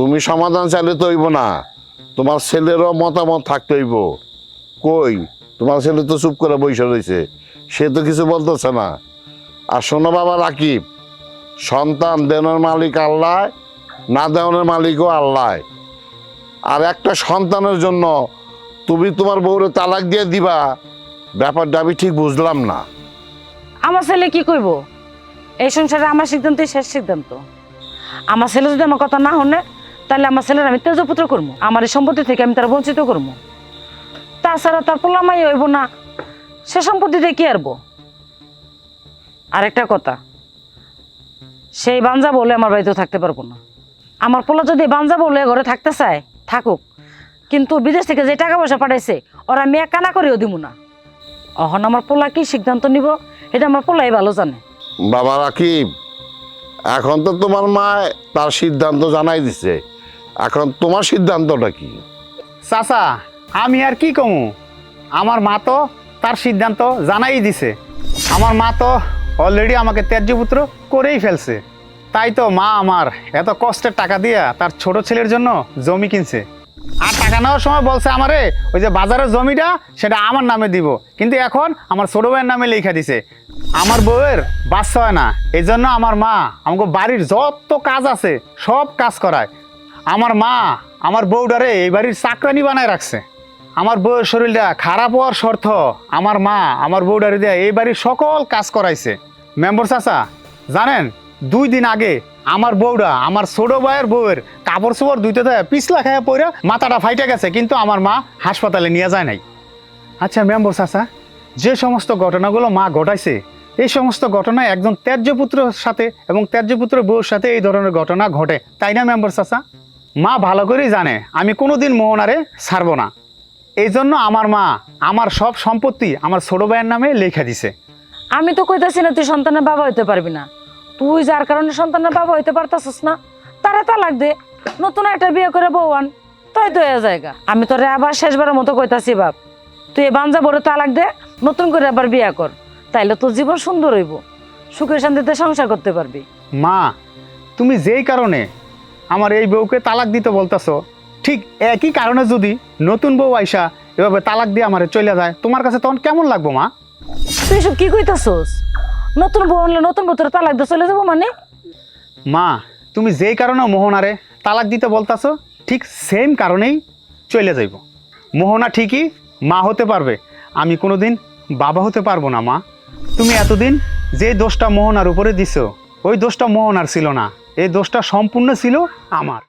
তুমি সমাধান চাইলে তো হইব না। তোমার ছেলেরও মতামত থাকতে হইব। কই? তোমার ছেলে তো চুপ করে বসে রয়েছে। সে তো কিছু বলতেছে না। আর শোনো বাবা রাকিব, সন্তান দেনের মালিক আল্লাহ, না দেওয়ানের মালিকও আল্লাহ। আর একটা সন্তানের জন্য তুমি তোমার বউরে তালাক দিয়ে দিবা, ব্যাপারটা আমি ঠিক বুঝলাম না। আমার ছেলে কি কইব? এই সংসারে আমার সিদ্ধান্তই শেষ সিদ্ধান্ত। আমার ছেলে যদি আমার কথা না শুনে তাহলে আমার ছেলের আমি তেজপুত্র করব। আমার এই সম্পত্তি থেকে আমি তারা বঞ্চিত করব। তাছাড়া তার পোলামাই হইব না, সে সম্পত্তিতে কি আরবো আরেকটা কথা, সেই বাঞ্জা বলে আমার বাড়িতেও থাকতে পারব না। আমার পোলা যদি বাঞ্জা বলে ঘরে থাকতে চায়, থাকুক। কিন্তু বিদেশ থেকে যে টাকা পয়সা পাঠাইছে, ওরা মেয়ে কানা করেও দিব না। অহন আমার পোলা কি সিদ্ধান্ত নিব, এটা আমার পোলাই ভালো জানে। বাবা রাকিব, এখন তো তোমার মা তার সিদ্ধান্ত জানাই দিছে। এখন তোমার সিদ্ধান্তটা কি? চাচা, আমি আর কি কমু? আমার মা তো তার সিদ্ধান্ত জানাই দিছে। আমার মা তো অলরেডি আমাকে ত্যায্যপুত্র করেই ফেলছে। তাই তো মা আমার এত কষ্টের টাকা দিয়া তার ছোট ছেলের জন্য জমি কিনছে। আর টাকা নেওয়ার সময় বলছে আমারে, ওই যে বাজারের জমিটা, সেটা আমার নামে দিব। কিন্তু এখন আমার ছোট ভাইয়ের নামে লেখা দিছে। আমার বউয়ের বাচ্চা হয় না। এই জন্য আমার মা আমাকে বাড়ির যত কাজ আছে সব কাজ করায়। আমার মা, আমার বউডারে এই বাড়ির চাকরানি বানায় রাখছে। আমার বউয়ের শরীরটা খারাপ হওয়ার শর্ত আমার মা, আমার বউডারে দিয়ে এই বাড়ির সকল কাজ করাইছে। মেম্বর চাচা, জানেন, দুই দিন আগে আমার বউরা আমার ছোট ভাইয়ের বউয়ের কাপড় চোপড় দুইতে দেয় পিছলা খাইয়া পড়ে মাথাটা ফাইটে গেছে, কিন্তু আমার মা হাসপাতালে নিয়ে যায় নাই। আচ্ছা মেম্বর চাচা, যে সমস্ত ঘটনাগুলো মা ঘটাইছে, এই সমস্ত ঘটনা একজন ত্যায্যপুত্রের সাথে এবং ত্যায্যপুত্র বউর সাথে এই ধরনের ঘটনা ঘটে, তাই না, মেম্বার চাচা? মা ভালো করেই জানে আমি কোনোদিন মোহনারে ছাড়বো না। এই জন্য আমার মা আমার সব সম্পত্তি আমার ছোট ভাইয়ের নামে লেখা দিছে। আমি তো কইতাছি না তুই সন্তানের বাবা হইতে পারবি না। তুই যার কারণে সন্তানের বাবা হইতে পারতাছিস না তারা তালাক দে। নতুন একটা বিয়ে করে বউয়ান তাই তো এ জায়গা। আমি তোরে আবার শেষবারের মতো কইতাছি বাপ তুই এ বাঞ্জা বড় তালাক দে নতুন করে আবার বিয়ে কর। তাইলে তোর জীবন সুন্দর হইব। সুখে শান্তিতে সংসার করতে পারবি। মা তুমি যেই কারণে আমার এই বউকে তালাক দিতে বলতেছো। ঠিক একই কারণে যদি নতুন বউ আইসা এভাবে তালাক দিয়ে আমারে চলে যায় তোমার কাছে তখন কেমন লাগবো মা? তুই সব কি কইতাছস? নতুন বউ আনলে নতুন বউ তোরে তালাক দিয়ে চলে যাব মানে? মা তুমি যেই কারণে মোহনারে তালাক দিতে বলতাছো ঠিক সেম কারণেই চলে যাইব। মোহনা ঠিকই মা হতে পারবে আমি কোনোদিন বাবা হতে পারব না মা। তুমি এতদিন যে দোষটা মোহনার উপরে দিছো ওই দোষটা মোহনার ছিল না। এই দোষটা সম্পূর্ণ ছিল আমার।